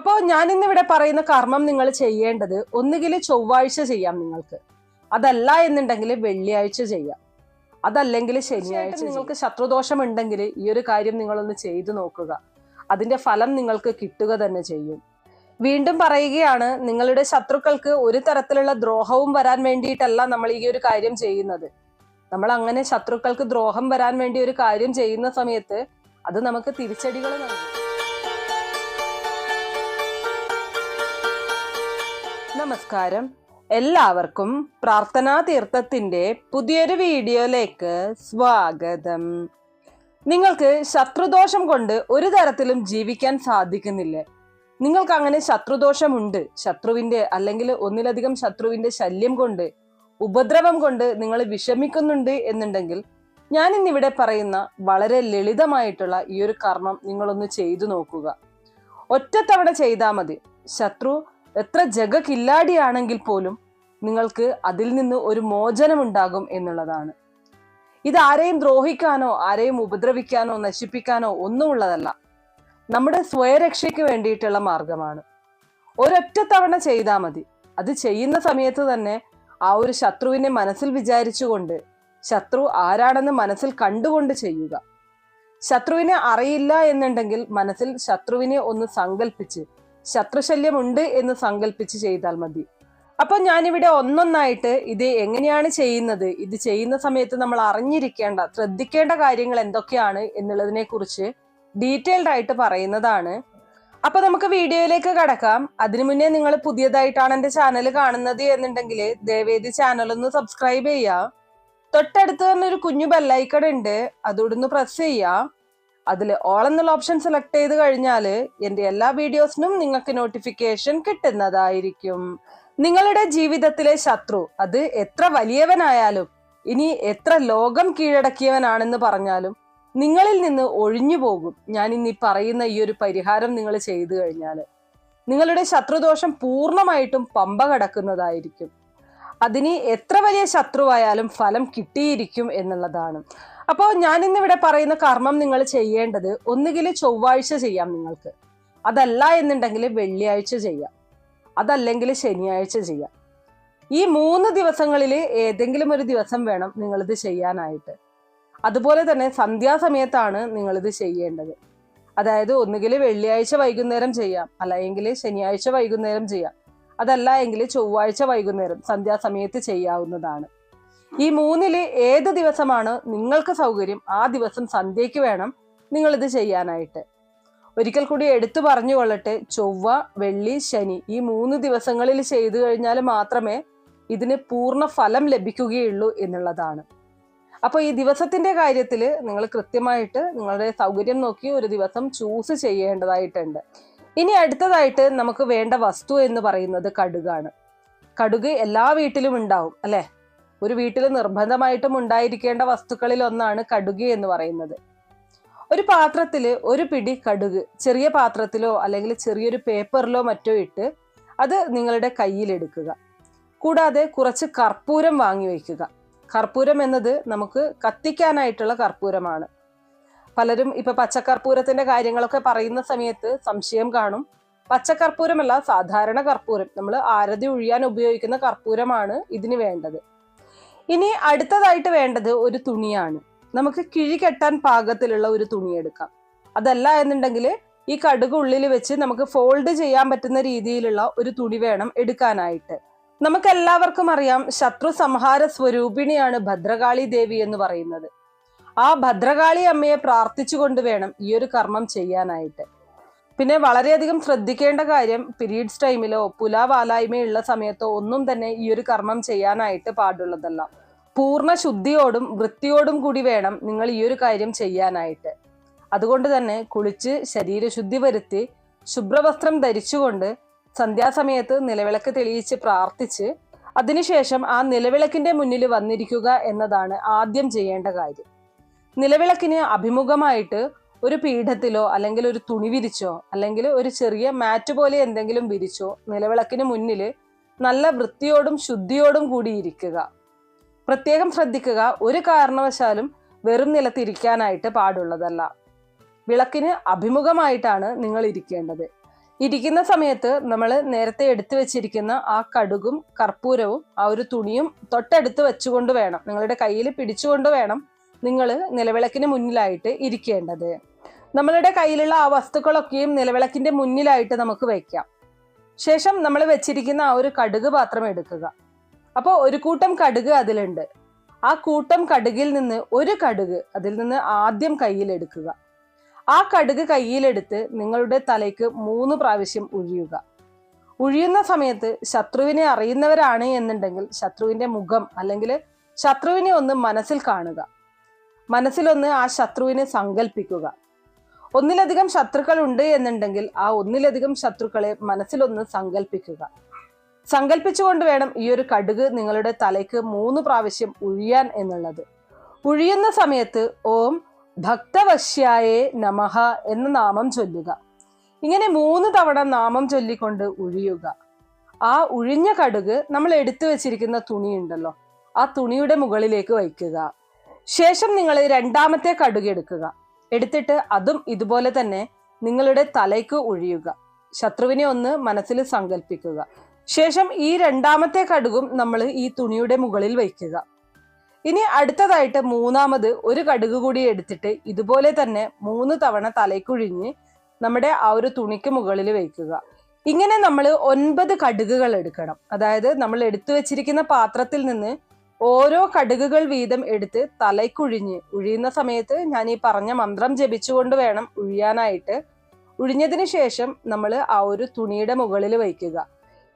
അപ്പോൾ ഞാൻ ഇന്ന് ഇവിടെ പറയുന്ന കർമ്മം നിങ്ങൾ ചെയ്യേണ്ടത് ഒന്നുകിൽ ചൊവ്വാഴ്ച ചെയ്യാം നിങ്ങൾക്ക്. അതല്ല എന്നുണ്ടെങ്കിൽ വെള്ളിയാഴ്ച ചെയ്യാം. അതല്ലെങ്കിൽ ശനിയാഴ്ച നിങ്ങൾക്ക് ശത്രുദോഷം ഉണ്ടെങ്കിൽ ഈ ഒരു കാര്യം നിങ്ങളൊന്ന് ചെയ്തു നോക്കുക. അതിന്റെ ഫലം നിങ്ങൾക്ക് കിട്ടുക തന്നെ ചെയ്യും. വീണ്ടും പറയുകയാണ് നിങ്ങളുടെ ശത്രുക്കൾക്ക് ഒരു തരത്തിലുള്ള ദ്രോഹവും വരാൻ വേണ്ടിയിട്ടല്ല നമ്മൾ ഈ ഒരു കാര്യം ചെയ്യുന്നത്. നമ്മൾ അങ്ങനെ ശത്രുക്കൾക്ക് ദ്രോഹം വരാൻ വേണ്ടി ഒരു കാര്യം ചെയ്യുന്ന സമയത്ത് അത് നമുക്ക് തിരിച്ചടികൾ നൽകും. നമസ്കാരം. എല്ലാവർക്കും പ്രാർത്ഥനാ തീർത്ഥത്തിന്റെ പുതിയൊരു വീഡിയോയിലേക്ക് സ്വാഗതം. നിങ്ങൾക്ക് ശത്രുദോഷം കൊണ്ട് ഒരു തരത്തിലും ജീവിക്കാൻ സാധിക്കുന്നില്ല. നിങ്ങൾക്ക് അങ്ങനെ ശത്രുദോഷമുണ്ട് ശത്രുവിന്റെ അല്ലെങ്കിൽ ഒന്നിലധികം ശത്രുവിന്റെ ശല്യം കൊണ്ട് ഉപദ്രവം കൊണ്ട് നിങ്ങൾ വിഷമിക്കുന്നുണ്ട് എന്നുണ്ടെങ്കിൽ ഞാൻ ഇന്നിവിടെ പറയുന്ന വളരെ ലളിതമായിട്ടുള്ള ഈ ഒരു കർമ്മം നിങ്ങളൊന്ന് ചെയ്തു നോക്കുക. ഒറ്റത്തവണ ചെയ്താൽ മതി. ശത്രു എത്ര ജഗകില്ലാടിയാണെങ്കിൽ പോലും നിങ്ങൾക്ക് അതിൽ നിന്ന് ഒരു മോചനമുണ്ടാകും എന്നുള്ളതാണ്. ഇത് ആരെയും ദ്രോഹിക്കാനോ ആരെയും ഉപദ്രവിക്കാനോ നശിപ്പിക്കാനോ ഒന്നുമുള്ളതല്ല. നമ്മുടെ സ്വയരക്ഷയ്ക്ക് വേണ്ടിയിട്ടുള്ള മാർഗമാണ്. ഒരൊറ്റ തവണ ചെയ്താൽ മതി. അത് ചെയ്യുന്ന സമയത്ത് തന്നെ ആ ഒരു ശത്രുവിനെ മനസ്സിൽ വിചാരിച്ചുകൊണ്ട് ശത്രു ആരാണെന്ന് മനസ്സിൽ കണ്ടുകൊണ്ട് ചെയ്യുക. ശത്രുവിനെ അറിയില്ല എന്നുണ്ടെങ്കിൽ മനസ്സിൽ ശത്രുവിനെ ഒന്ന് സങ്കല്പിച്ച് ശത്രുശല്യമുണ്ട് എന്ന് സങ്കല്പിച്ച് ചെയ്താൽ മതി. അപ്പൊ ഞാനിവിടെ ഒന്നൊന്നായിട്ട് ഇത് എങ്ങനെയാണ് ചെയ്യുന്നത്? ഇത് ചെയ്യുന്ന സമയത്ത് നമ്മൾ അറിഞ്ഞിരിക്കേണ്ട ശ്രദ്ധിക്കേണ്ട കാര്യങ്ങൾ എന്തൊക്കെയാണ് എന്നുള്ളതിനെ കുറിച്ച് ഡീറ്റെയിൽഡ് ആയിട്ട് പറയുന്നതാണ്. അപ്പൊ നമുക്ക് വീഡിയോയിലേക്ക് കടക്കാം. അതിനു മുന്നേ നിങ്ങൾ പുതിയതായിട്ടാണ് എന്റെ ചാനൽ കാണുന്നത് എന്നുണ്ടെങ്കിൽ ദയവേദി ചാനൽ ഒന്ന് സബ്സ്ക്രൈബ് ചെയ്യുക. തൊട്ടടുത്ത് തന്നെ ഒരു കുഞ്ഞു ബെല്ലൈക്കൺ ഉണ്ട്. അതോടൊന്ന് പ്രസ് ചെയ്യുക. അതിൽ ഓൾ എന്നുള്ള ഓപ്ഷൻ സെലക്ട് ചെയ്ത് കഴിഞ്ഞാൽ എന്റെ എല്ലാ വീഡിയോസിനും നിങ്ങൾക്ക് നോട്ടിഫിക്കേഷൻ കിട്ടുന്നതായിരിക്കും. നിങ്ങളുടെ ജീവിതത്തിലെ ശത്രു അത് എത്ര വലിയവനായാലും ഇനി എത്ര ലോകം കീഴടക്കിയവനാണെന്ന് പറഞ്ഞാലും നിങ്ങളിൽ നിന്ന് ഒഴിഞ്ഞു പോകും. ഞാൻ ഇനി പറയുന്ന ഈ ഒരു പരിഹാരം നിങ്ങൾ ചെയ്തു കഴിഞ്ഞാൽ നിങ്ങളുടെ ശത്രുദോഷം പൂർണമായിട്ടും പമ്പ കടക്കുന്നതായിരിക്കും. അതിന് എത്ര വലിയ ശത്രുവായാലും ഫലം കിട്ടിയിരിക്കും എന്നുള്ളതാണ്. അപ്പോൾ ഞാൻ ഇന്നിവിടെ പറയുന്ന കർമ്മം നിങ്ങൾ ചെയ്യേണ്ടത് ഒന്നുകിൽ ചൊവ്വാഴ്ച ചെയ്യാം നിങ്ങൾക്ക്. അതല്ല എന്നുണ്ടെങ്കിൽ വെള്ളിയാഴ്ച ചെയ്യാം. അതല്ലെങ്കിൽ ശനിയാഴ്ച ചെയ്യാം. ഈ മൂന്ന് ദിവസങ്ങളിൽ ഏതെങ്കിലും ഒരു ദിവസം വേണം നിങ്ങളിത് ചെയ്യാനായിട്ട്. അതുപോലെ തന്നെ സന്ധ്യാസമയത്താണ് നിങ്ങളിത് ചെയ്യേണ്ടത്. അതായത് ഒന്നുകിൽ വെള്ളിയാഴ്ച വൈകുന്നേരം ചെയ്യാം അല്ലെങ്കിൽ ശനിയാഴ്ച വൈകുന്നേരം ചെയ്യാം. അതല്ല എങ്കിൽ ചൊവ്വാഴ്ച വൈകുന്നേരം സന്ധ്യാസമയത്ത് ചെയ്യാവുന്നതാണ്. ഈ മൂന്നിൽ ഏത് ദിവസമാണ് നിങ്ങൾക്ക് സൗകര്യം? ആ ദിവസം സന്ധ്യയ്ക്ക് വേണം നിങ്ങൾ ഇത് ചെയ്യാനായിട്ട്. ഒരിക്കൽ കൂടി എടുത്തു പറഞ്ഞു കൊള്ളട്ടെ ചൊവ്വ വെള്ളി ശനി ഈ മൂന്ന് ദിവസങ്ങളിൽ ചെയ്തു കഴിഞ്ഞാൽ മാത്രമേ ഇതിന് പൂർണ ഫലം ലഭിക്കുകയുള്ളൂ എന്നുള്ളതാണ്. അപ്പോൾ ഈ ദിവസത്തിന്റെ കാര്യത്തിൽ നിങ്ങൾ കൃത്യമായിട്ട് നിങ്ങളുടെ സൗകര്യം നോക്കി ഒരു ദിവസം ചൂസ് ചെയ്യേണ്ടതായിട്ടുണ്ട്. ഇനി അടുത്തതായിട്ട് നമുക്ക് വേണ്ട വസ്തു എന്ന് പറയുന്നത് കടുകാണ്. കടുക് എല്ലാ വീട്ടിലും ഉണ്ടാവും അല്ലെ? ഒരു വീട്ടിൽ നിർബന്ധമായിട്ടും ഉണ്ടായിരിക്കേണ്ട വസ്തുക്കളിൽ ഒന്നാണ് കടുക് എന്ന് പറയുന്നത്. ഒരു പാത്രത്തിൽ ഒരു പിടി കടുക് ചെറിയ പാത്രത്തിലോ അല്ലെങ്കിൽ ചെറിയൊരു പേപ്പറിലോ മറ്റോ ഇട്ട് അത് നിങ്ങളുടെ കയ്യിലെടുക്കുക കൂടാതെ കുറച്ച് കർപ്പൂരം വാങ്ങി വയ്ക്കുക. കർപ്പൂരം എന്നത് നമുക്ക് കത്തിക്കാനായിട്ടുള്ള കർപ്പൂരമാണ്. പലരും ഇപ്പൊ പച്ചക്കർപ്പൂരത്തിന്റെ കാര്യങ്ങളൊക്കെ പറയുന്ന സമയത്ത് സംശയം കാണും. പച്ചക്കർപ്പൂരമല്ല സാധാരണ കർപ്പൂരം. നമ്മൾ ആരതി ഒഴിയാൻ ഉപയോഗിക്കുന്ന കർപ്പൂരമാണ് ഇതിന് വേണ്ടത്. ഇനി അടുത്തതായിട്ട് വേണ്ടത് ഒരു തുണിയാണ്. നമുക്ക് കിഴി കെട്ടാൻ പാകത്തിലുള്ള ഒരു തുണി എടുക്കാം. അതല്ല എന്നുണ്ടെങ്കിൽ ഈ കടുക് ഉള്ളിൽ വെച്ച് നമുക്ക് ഫോൾഡ് ചെയ്യാൻ പറ്റുന്ന രീതിയിലുള്ള ഒരു തുണി വേണം എടുക്കാനായിട്ട്. നമുക്ക് എല്ലാവർക്കും അറിയാം ശത്രു സംഹാര സ്വരൂപിണിയാണ് ഭദ്രകാളി ദേവി എന്ന് പറയുന്നത്. ആ ഭദ്രകാളി അമ്മയെ പ്രാർത്ഥിച്ചുകൊണ്ട് വേണം ഈ ഒരു കർമ്മം ചെയ്യാനായിട്ട്. പിന്നെ വളരെയധികം ശ്രദ്ധിക്കേണ്ട കാര്യം പീരീഡ്സ് ടൈമിലോ പുലാവാലായ്മയുള്ള സമയത്തോ ഒന്നും തന്നെ ഈ ഒരു കർമ്മം ചെയ്യാനായിട്ട് പാടുള്ളതല്ല. പൂർണ ശുദ്ധിയോടും വൃത്തിയോടും കൂടി വേണം നിങ്ങൾ ഈ ഒരു കാര്യം ചെയ്യാനായിട്ട്. അതുകൊണ്ട് തന്നെ കുളിച്ച് ശരീരശുദ്ധി വരുത്തി ശുഭ്രവസ്ത്രം ധരിച്ചുകൊണ്ട് സന്ധ്യാസമയത്ത് നിലവിളക്ക് തെളിയിച്ച് പ്രാർത്ഥിച്ച് അതിനുശേഷം ആ നിലവിളക്കിന്റെ മുന്നിൽ വന്നിരിക്കുക എന്നതാണ് ആദ്യം ചെയ്യേണ്ട കാര്യം. നിലവിളക്കിന് അഭിമുഖമായിട്ട് ഒരു പീഠത്തിലോ അല്ലെങ്കിൽ ഒരു തുണി വിരിച്ചോ അല്ലെങ്കിൽ ഒരു ചെറിയ മാറ്റ് പോലെ എന്തെങ്കിലും വിരിച്ചോ നിലവിളക്കിന് മുന്നിൽ നല്ല വൃത്തിയോടും ശുദ്ധിയോടും കൂടി ഇരിക്കുക. പ്രത്യേകം ശ്രദ്ധിക്കുക. ഒരു കാരണവശാലും വെറും നിലത്തിരിക്കാനായിട്ട് പാടുള്ളതല്ല. വിളക്കിന് അഭിമുഖമായിട്ടാണ് നിങ്ങൾ ഇരിക്കേണ്ടത്. ഇരിക്കുന്ന സമയത്ത് നമ്മൾ നേരത്തെ എടുത്തു വെച്ചിരിക്കുന്ന ആ കടുകും കർപ്പൂരവും ആ ഒരു തുണിയും തൊട്ടടുത്ത് വെച്ചുകൊണ്ട് വേണം. നിങ്ങളുടെ കയ്യിൽ പിടിച്ചുകൊണ്ട് വേണം നിങ്ങൾ നിലവിളക്കിന് മുന്നിലായിട്ട് ഇരിക്കേണ്ടത്. നമ്മളുടെ കയ്യിലുള്ള ആ വസ്തുക്കളൊക്കെയും നിലവിളക്കിന്റെ മുന്നിലായിട്ട് നമുക്ക് വയ്ക്കാം ശേഷം നമ്മൾ വെച്ചിരിക്കുന്ന ആ ഒരു കടുക് പാത്രം എടുക്കുക. അപ്പോൾ ഒരു കൂട്ടം കടുക് അതിലുണ്ട്. ആ കൂട്ടം കടുകിൽ നിന്ന് ഒരു കടുക് അതിൽ നിന്ന് ആദ്യം കയ്യിലെടുക്കുക. ആ കടുക് കയ്യിലെടുത്ത് നിങ്ങളുടെ തലയ്ക്ക് മൂന്ന് പ്രാവശ്യം ഉഴിയുക. ഉഴിയുന്ന സമയത്ത് ശത്രുവിനെ അറിയുന്നവരാണ് എന്നുണ്ടെങ്കിൽ ശത്രുവിന്റെ മുഖം അല്ലെങ്കിൽ ശത്രുവിനെ ഒന്ന് മനസ്സിൽ കാണുക. മനസ്സിലൊന്ന് ആ ശത്രുവിനെ സങ്കല്പിക്കുക ഒന്നിലധികം ശത്രുക്കൾ ഉണ്ട് എന്നുണ്ടെങ്കിൽ ആ ഒന്നിലധികം ശത്രുക്കളെ മനസ്സിലൊന്ന് സങ്കല്പിക്കുക സങ്കല്പിച്ചുകൊണ്ട് വേണം ഈ ഒരു കടുക് നിങ്ങളുടെ തലയ്ക്ക് മൂന്ന് പ്രാവശ്യം ഉഴിയാൻ എന്നുള്ളത്. ഉഴിയുന്ന സമയത്ത് ഓം ഭക്തവശ്യായേ നമഹ എന്ന നാമം ചൊല്ലുക. ഇങ്ങനെ മൂന്ന് തവണ നാമം ചൊല്ലിക്കൊണ്ട് ഉഴിയുക. ആ ഉഴിഞ്ഞ കടുക് നമ്മൾ എടുത്തു വെച്ചിരിക്കുന്ന തുണിയുണ്ടല്ലോ ആ തുണിയുടെ മുകളിലേക്ക് വയ്ക്കുക. ശേഷം നിങ്ങൾ രണ്ടാമത്തെ കടുക് എടുക്കുക. എടുത്തിട്ട് അതും ഇതുപോലെ തന്നെ നിങ്ങളുടെ തലയ്ക്ക് ഒഴിയുക ശത്രുവിനെ ഒന്ന് മനസ്സിൽ സങ്കല്പിക്കുക ശേഷം ഈ രണ്ടാമത്തെ കടുകും നമ്മൾ ഈ തുണിയുടെ മുകളിൽ വയ്ക്കുക. ഇനി അടുത്തതായിട്ട് മൂന്നാമത് ഒരു കടുക് കൂടി എടുത്തിട്ട് ഇതുപോലെ തന്നെ മൂന്ന് തവണ തലയ്ക്കുഴിഞ്ഞ് നമ്മുടെ ആ ഒരു തുണിക്ക് മുകളിൽ വയ്ക്കുക. ഇങ്ങനെ നമ്മൾ ഒൻപത് കടുകുകൾ എടുക്കണം. അതായത് നമ്മൾ എടുത്തു വെച്ചിരിക്കുന്ന പാത്രത്തിൽ നിന്ന് ഓരോ കടുകുകൾ വീതം എടുത്ത് തലയ്ക്കുഴിഞ്ഞ് ഉഴിയുന്ന സമയത്ത് ഞാൻ ഈ പറഞ്ഞ മന്ത്രം ജപിച്ചുകൊണ്ട് വേണം ഉഴിയാനായിട്ട്. ഉഴിഞ്ഞതിന് ശേഷം നമ്മൾ ആ ഒരു തുണിയുടെ മുകളിൽ വയ്ക്കുക.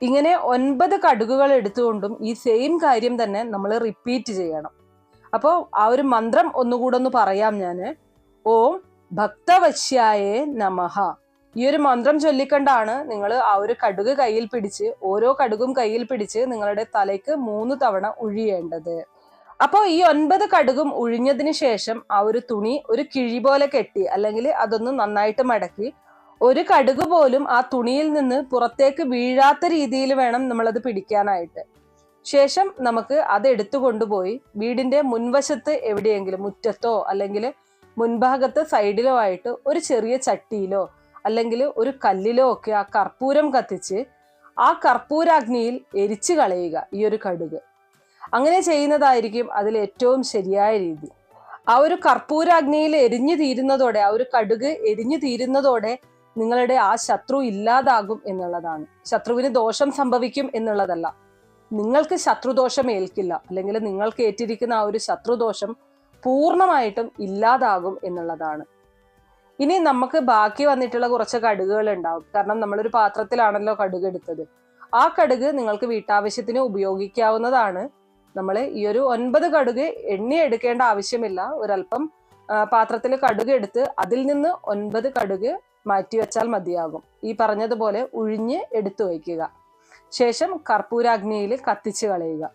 ഇങ്ങനെ ഒൻപത് കടുകുകൾ എടുത്തുകൊണ്ടും ഈ സെയിം കാര്യം തന്നെ നമ്മൾ റിപ്പീറ്റ് ചെയ്യണം. അപ്പോൾ ആ ഒരു മന്ത്രം ഒന്നുകൂടെ ഒന്ന് പറയാം ഞാൻ ഓം ഭക്തവശ്യായേ നമഹ ഈ ഒരു മന്ത്രം ചൊല്ലിക്കൊണ്ടാണ് നിങ്ങൾ ആ ഒരു കടുക് കയ്യിൽ പിടിച്ച് ഓരോ കടുകും കയ്യിൽ പിടിച്ച് നിങ്ങളുടെ തലയ്ക്ക് മൂന്ന് തവണ ഉഴിയേണ്ടത്. അപ്പോൾ ഈ ഒൻപത് കടുകും ഉഴിഞ്ഞതിന് ശേഷം ആ ഒരു തുണി ഒരു കിഴി പോലെ കെട്ടി അല്ലെങ്കിൽ അതൊന്ന് നന്നായിട്ട് മടക്കി ഒരു കടുക് പോലും ആ തുണിയിൽ നിന്ന് പുറത്തേക്ക് വീഴാത്ത രീതിയിൽ വേണം നമ്മളത് പിടിക്കാനായിട്ട്. ശേഷം നമുക്ക് അത് എടുത്തു കൊണ്ടുപോയി വീടിന്റെ മുൻവശത്ത് എവിടെയെങ്കിലും മുറ്റത്തോ അല്ലെങ്കിൽ മുൻഭാഗത്ത് സൈഡിലോ ആയിട്ട് ഒരു ചെറിയ ചട്ടിയിലോ അല്ലെങ്കിൽ ഒരു കല്ലിലോ ഒക്കെ ആ കർപ്പൂരം കത്തിച്ച് ആ കർപ്പൂരാഗ്നിയിൽ എരിച്ചു കളയുക ഈ ഒരു കടുക്. അങ്ങനെ ചെയ്യുന്നതായിരിക്കും അതിൽ ഏറ്റവും ശരിയായ രീതി. ആ ഒരു കർപ്പൂരാഗ്നിയിൽ എരിഞ്ഞു തീരുന്നതോടെ ആ ഒരു കടുക് എരിഞ്ഞു തീരുന്നതോടെ നിങ്ങളുടെ ആ ശത്രു ഇല്ലാതാകും എന്നുള്ളതാണ്. ശത്രുവിന് ദോഷം സംഭവിക്കും എന്നുള്ളതല്ല. നിങ്ങൾക്ക് ശത്രുദോഷം ഏൽക്കില്ല. അല്ലെങ്കിൽ നിങ്ങൾക്ക് ഏറ്റിരിക്കുന്ന ആ ഒരു ശത്രുദോഷം പൂർണമായിട്ടും ഇല്ലാതാകും എന്നുള്ളതാണ്. ഇനി നമുക്ക് ബാക്കി വന്നിട്ടുള്ള കുറച്ച് കടുകുകൾ ഉണ്ടാവും. കാരണം നമ്മളൊരു പാത്രത്തിലാണല്ലോ കടുക് എടുത്തത്. ആ കടുക് നിങ്ങൾക്ക് വീട്ടാവശ്യത്തിന് ഉപയോഗിക്കാവുന്നതാണ്. നമ്മൾ ഈ ഒരു ഒൻപത് കടുക് എണ്ണി എടുക്കേണ്ട ആവശ്യമില്ല. ഒരല്പം പാത്രത്തിൽ കടുക് എടുത്ത് അതിൽ നിന്ന് ഒൻപത് കടുക് മാറ്റി വെച്ചാൽ മതിയാകും. ഈ പറഞ്ഞതുപോലെ ഉഴിഞ്ഞ് എടുത്തു വയ്ക്കുക. ശേഷം കർപ്പൂരാഗ്നിയിൽ കത്തിച്ച് കളയുക.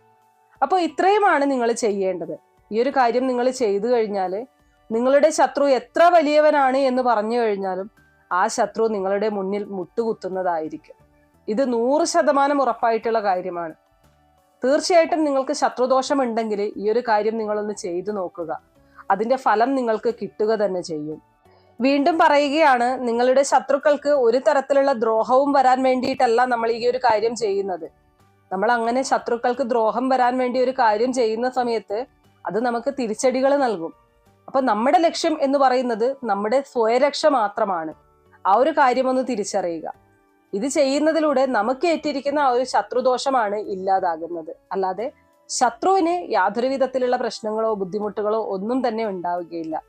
അപ്പോൾ ഇത്രയുമാണ് നിങ്ങൾ ചെയ്യേണ്ടത്. ഈ ഒരു കാര്യം നിങ്ങൾ ചെയ്തു കഴിഞ്ഞാൽ നിങ്ങളുടെ ശത്രു എത്ര വലിയവനാണ് എന്ന് പറഞ്ഞു കഴിഞ്ഞാലും ആ ശത്രു നിങ്ങളുടെ മുന്നിൽ മുട്ടുകുത്തുന്നതായിരിക്കും. ഇത് നൂറ് ശതമാനം ഉറപ്പായിട്ടുള്ള കാര്യമാണ്. തീർച്ചയായിട്ടും നിങ്ങൾക്ക് ശത്രുദോഷം ഉണ്ടെങ്കിൽ ഈ ഒരു കാര്യം നിങ്ങളൊന്ന് ചെയ്തു നോക്കുക. അതിന്റെ ഫലം നിങ്ങൾക്ക് കിട്ടുക തന്നെ ചെയ്യും. വീണ്ടും പറയുകയാണ് നിങ്ങളുടെ ശത്രുക്കൾക്ക് ഒരു തരത്തിലുള്ള ദ്രോഹവും വരാൻ വേണ്ടിയിട്ടല്ല നമ്മൾ ഈ ഒരു കാര്യം ചെയ്യുന്നത്. നമ്മൾ അങ്ങനെ ശത്രുക്കൾക്ക് ദ്രോഹം വരാൻ വേണ്ടി ഒരു കാര്യം ചെയ്യുന്ന സമയത്ത് അത് നമുക്ക് തിരിച്ചടികൾ നൽകും. അപ്പൊ നമ്മുടെ ലക്ഷ്യം എന്ന് പറയുന്നത് നമ്മുടെ സ്വയരക്ഷ മാത്രമാണ്. ആ ഒരു കാര്യം ഒന്ന് തിരിച്ചറിയുക. ഇത് ചെയ്യുന്നതിലൂടെ നമുക്ക് ഏറ്റിരിക്കുന്ന ആ ഒരു ശത്രുദോഷമാണ് ഇല്ലാതാകുന്നത്. അല്ലാതെ ശത്രുവിന് യാതൊരു വിധത്തിലുള്ള പ്രശ്നങ്ങളോ ബുദ്ധിമുട്ടുകളോ ഒന്നും തന്നെ ഉണ്ടാവുകയില്ല.